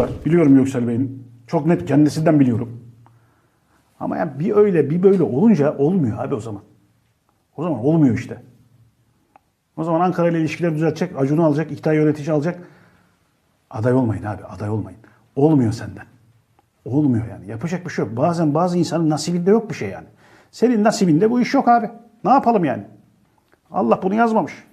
var. Biliyorum Göksel Bey'in. Çok net kendisinden biliyorum. Ama yani bir öyle bir böyle olunca olmuyor abi o zaman. O zaman olmuyor işte. O zaman Ankara ile ilişkileri düzeltecek, Acun'u alacak, tane yönetici alacak. Aday olmayın abi, aday olmayın. Olmuyor senden. Olmuyor yani. Yapacak bir şey yok. Bazen bazı insanın nasibinde yok bir şey yani. Senin nasibinde bu iş yok abi. Ne yapalım yani? Allah bunu yazmamış.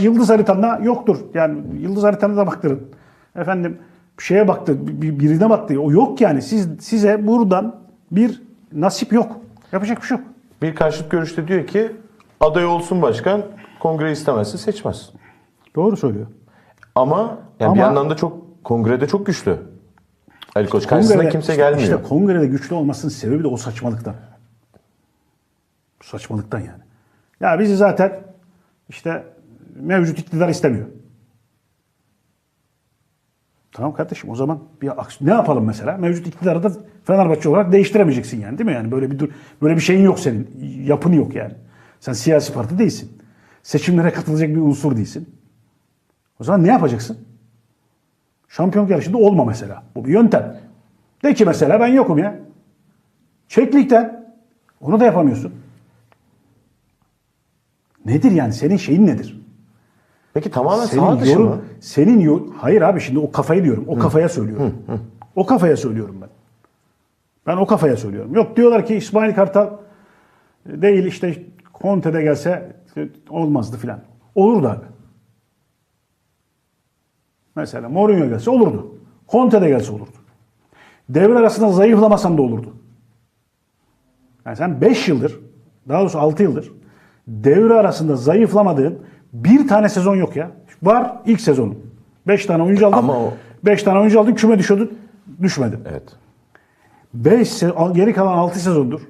Yıldız haritanda yoktur. Yani yıldız haritana da baktırın. Efendim bir şeye baktı, bir- birine baktı. O yok yani. Siz size buradan bir nasip yok. Yapacak bir şey yok. Bir karşıt görüşte diyor ki aday olsun başkan kongre istemezse seçmez. Doğru söylüyor. Ama, yani bir Ama- yandan da çok kongrede çok güçlü. Ali Koç karşısına Kongrede- kimse işte- gelmiyor. İşte kongrede güçlü olmasının sebebi de o saçmalıktan. Bu saçmalıktan yani. Ya bizi zaten işte mevcut iktidar istemiyor. Tamam kardeşim o zaman bir ne yapalım mesela? Mevcut iktidarı da Fenerbahçe olarak değiştiremeyeceksin yani değil mi? Yani böyle bir dur böyle bir şeyin yok senin. Yapın yok yani. Sen siyasi parti değilsin. Seçimlere katılacak bir unsur değilsin. O zaman ne yapacaksın? Şampiyonluk yarışında olma mesela. Bu bir yöntem. De ki mesela ben yokum ya. Çek ligden. Onu da yapamıyorsun. Nedir yani? Senin şeyin nedir? Peki tamamen Senin sağ dışı yorum, mı? senin yor- hayır abi şimdi o kafayı diyorum. O kafaya söylüyorum. O kafaya söylüyorum ben. Ben o kafaya söylüyorum. Yok diyorlar ki İsmail Kartal değil işte Conte'de gelse olmazdı filan. Olurdu abi. Mesela Mourinho gelse olurdu. Conte'de gelse olurdu. Devre arasında zayıflamasan da olurdu. Yani sen 5 yıldır, daha doğrusu 6 yıldır devre arasında zayıflamadığın bir tane sezon yok ya. Var ilk sezonun. 5 tane oyuncu aldın. Ama o- 5 tane oyuncu aldın küme düşüyordun. Düşmedin. Evet. 5 geri kalan 6 sezondur.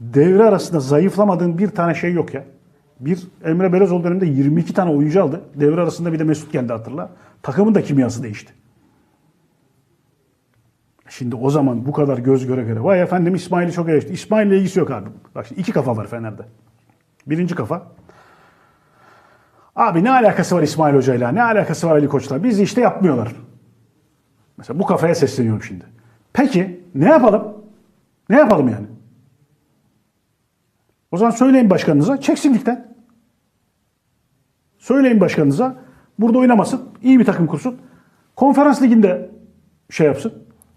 Devre arasında zayıflamadığın bir tane şey yok ya. Bir Emre Belözoğlu döneminde 22 tane oyuncu aldı. Devre arasında bir de Mesut geldi hatırla. Takımın da kimyası değişti. Şimdi o zaman bu kadar göz göre göre. Vay efendim İsmail'i çok eleşti. İsmail'le ilgisi yok abi. Bak şimdi iki kafa var Fener'de. Birinci kafa. Abi ne alakası var İsmail Hoca'yla? Ne alakası var Ali Koç'la? Biz işte yapmıyorlar. Mesela bu kafaya sesleniyorum şimdi. Peki ne yapalım? Ne yapalım yani? O zaman söyleyin başkanınıza çeksin ligden. Söyleyin başkanınıza burada oynamasın. iyi bir takım kursun. Konferans liginde şey yapsın.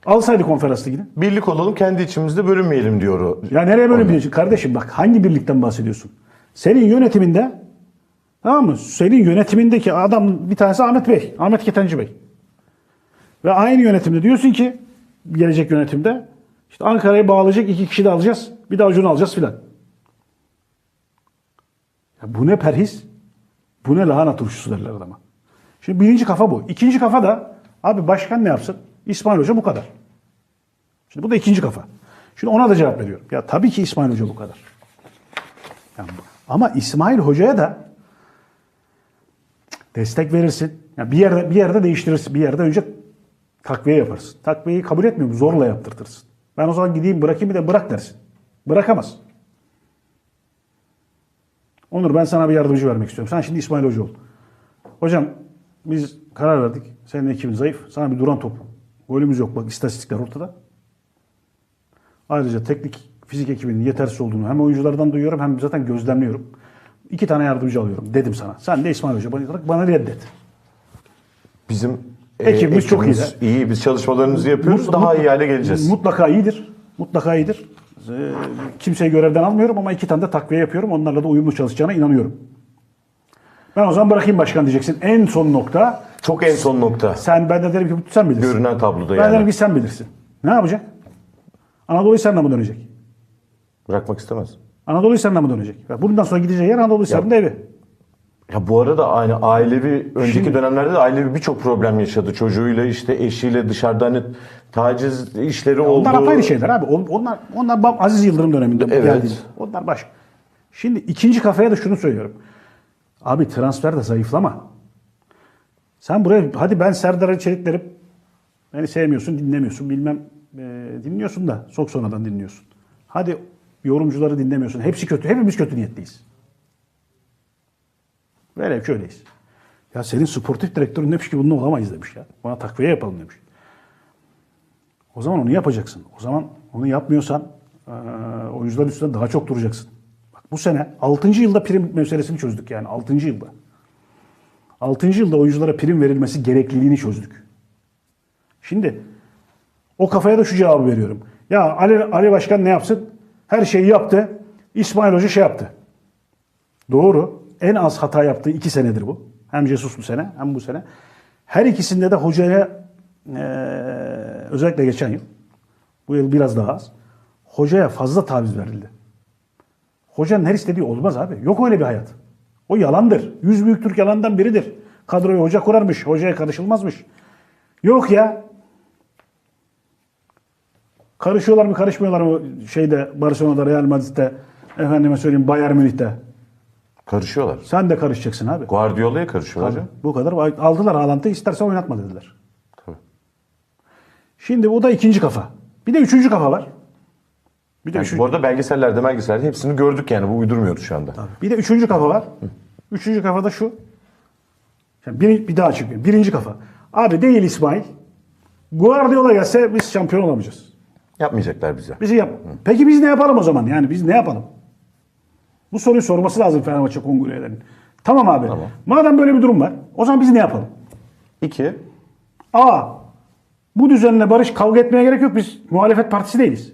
Alsaydı konferans ligini. Birlik olalım kendi içimizde bölünmeyelim diyor o. Ya nereye biliyorsun? Kardeşim bak hangi birlikten bahsediyorsun? Senin yönetiminde tamam mı? Senin yönetimindeki adam bir tanesi Ahmet Bey. Ahmet Ketenci Bey. Ve aynı yönetimde diyorsun ki gelecek yönetimde işte Ankara'yı bağlayacak iki kişi de alacağız. Bir de Acun'u alacağız filan. Ya bu ne perhiz? Bu ne lahana turşusu derler adama. Şimdi birinci kafa bu. İkinci kafa da abi başkan ne yapsın? İsmail Hoca bu kadar. Şimdi bu da ikinci kafa. Şimdi ona da cevap veriyorum. Ya tabii ki İsmail Hoca bu kadar. Yani ama İsmail Hoca'ya da destek verirsin. Yani bir yerde bir yerde değiştirirsin. Bir yerde önce takviye yaparsın. Takviyeyi kabul etmiyorum. Zorla yaptırtırsın. Ben o zaman gideyim bırakayım bir de bırak dersin. Bırakamaz. Onur ben sana bir yardımcı vermek istiyorum. Sen şimdi İsmail Hoca ol. Hocam biz karar verdik. Senin ekibin zayıf. Sana bir duran top. Golümüz yok. Bak istatistikler ortada. Ayrıca teknik fizik ekibinin yetersiz olduğunu hem oyunculardan duyuyorum hem zaten gözlemliyorum. İki tane yardımcı alıyorum dedim sana. Sen de İsmail Hoca bana, bana reddet. Bizim e, Ekibimiz çok iyi iyi. Biz çalışmalarımızı yapıyoruz. Mut- daha mut- iyi hale geleceğiz. Mutlaka iyidir. Mutlaka iyidir. Ee, kimseyi görevden almıyorum ama iki tane de takviye yapıyorum. Onlarla da uyumlu çalışacağına inanıyorum. Ben o zaman bırakayım başkan diyeceksin. En son nokta Çok en son nokta. sen ben de derim ki sen bilirsin. Görünen tabloda Ben derim yani. ki sen bilirsin. Ne yapacak? Anadolu Hisarı'na mı dönecek? Bırakmak istemez. Anadolu Hisarı'na mı dönecek? Bundan sonra gideceği yer Anadolu Hisarı'nın evi. Ya bu arada aynı ailevi önceki Şimdi- dönemlerde de ailevi birçok problem yaşadı. Çocuğuyla işte eşiyle dışarıda hani taciz işleri oldu. Onlar apayrı şeyler abi. On- Onlar, onlar Bab- Aziz Yıldırım döneminde Evet. geldi. Onlar başka. Şimdi ikinci kafaya da şunu söylüyorum. Abi transferde zayıflama. Sen buraya hadi ben Serdar Çelik derim. Beni sevmiyorsun, dinlemiyorsun. Bilmem e, dinliyorsun da çok sonradan dinliyorsun. Hadi yorumcuları dinlemiyorsun. Hepsi kötü. Hepimiz kötü niyetliyiz. Velev ki öyleyiz. Ya senin sportif direktörün demiş ki bununla olamayız demiş ya. Bana takviye yapalım demiş. O zaman onu yapacaksın. O zaman onu yapmıyorsan eee oyuncuların üstünde daha çok duracaksın. Bak bu sene 6. yılda prim meselesini çözdük yani 6. yılda. 6. yılda oyunculara prim verilmesi gerekliliğini çözdük. Şimdi o kafaya da şu cevabı veriyorum. Ya Ali, Ali Başkan ne yapsın? Her şeyi yaptı. İsmail Hoca şey yaptı. Doğru. En az hata yaptığı iki senedir bu. Hem Jesus bu sene hem bu sene. Her ikisinde de hocaya eee, özellikle geçen yıl bu yıl biraz daha az. Hocaya fazla taviz verildi. Hocanın her istediği olmaz abi. Yok öyle bir hayat. O yalandır. Yüz büyük Türk yalandan biridir. Kadroyu hoca kurarmış. Hocaya karışılmazmış. Yok ya. Karışıyorlar mı karışmıyorlar mı şeyde Barcelona'da Real Madrid'de efendime söyleyeyim Bayern Münih'te. Karışıyorlar. Sen de karışacaksın abi. Guardiola'ya karışıyorlar. Tabii. Bu kadar. Aldılar Haaland'ı istersen oynatma dediler. Tabii. Şimdi bu da ikinci kafa. Bir de üçüncü kafa var. Bir de, Yani üçüncü, bu arada belgesellerde belgesellerde hepsini gördük yani. Bu uydurmuyoruz şu anda. bir de üçüncü kafa var. Üçüncü kafa da şu. Yani bir, bir daha çıkıyor. Birinci kafa. Abi değil İsmail. Guardiola gelse biz şampiyon olamayacağız. Yapmayacaklar bize. Bizi yap. Peki biz ne yapalım o zaman? Yani biz ne yapalım? Bu soruyu sorması lazım Fenerbahçe kongre üyelerinin. Tamam abi. Madem böyle bir durum var, o zaman biz ne yapalım? İki, A. Bu düzenle barış kavga etmeye gerek yok. Biz muhalefet partisi değiliz.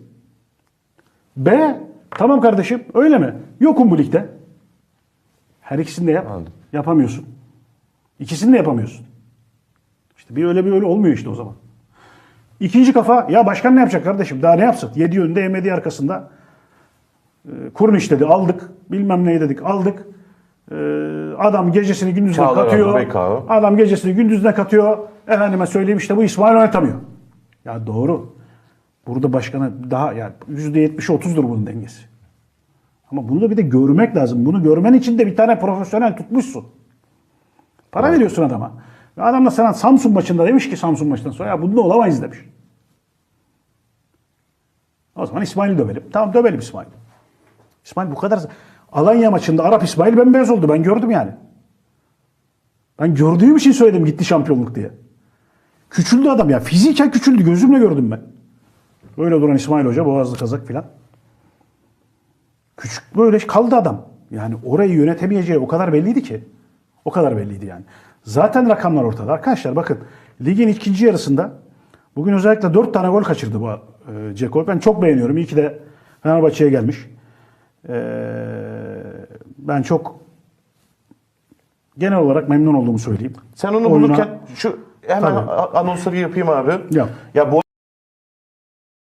B. Tamam kardeşim öyle mi? Yokum bu ligde. Her ikisini de yap. Anladım. Yapamıyorsun. İkisini de yapamıyorsun. İşte bir öyle bir öyle olmuyor işte o zaman. İkinci kafa ya başkan ne yapacak kardeşim? Daha ne yapsın? Yedi önünde yemediği arkasında. Ee, kurniş dedi aldık. Bilmem ne dedik aldık. Ee, adam gecesini gündüzüne Çağlar katıyor. Adam gecesini gündüzüne katıyor. Efendime söyleyeyim işte bu İsmail oynatamıyor. Ya doğru. Burada başkana daha yani %70'i 30'dur bunun dengesi. Ama bunu da bir de görmek lazım. Bunu görmen için de bir tane profesyonel tutmuşsun. Para veriyorsun adama. Ve adam da sana Samsun maçında demiş ki Samsun maçından sonra ya bunda olamayız demiş. O zaman İsmail'i dövelim. Tamam dövelim İsmail. İsmail bu kadar... Alanya maçında Arap İsmail bembeyaz oldu. Ben gördüm yani. Ben gördüğüm için söyledim gitti şampiyonluk diye. Küçüldü adam ya. Fiziken küçüldü. Gözümle gördüm ben. Böyle duran İsmail Hoca boğazlı kazak filan. Küçük böyle kaldı adam. Yani orayı yönetemeyeceği o kadar belliydi ki. O kadar belliydi yani. Zaten rakamlar ortada. Arkadaşlar bakın ligin ikinci yarısında bugün özellikle 4 tane gol kaçırdı bu e, Ceko. Ben çok beğeniyorum. İyi ki de Fenerbahçe'ye gelmiş. E, ben çok genel olarak memnun olduğumu söyleyeyim. Sen onu Oyuna- bulurken şu hemen Tabii. anonsları yapayım abi. Yap. Ya bu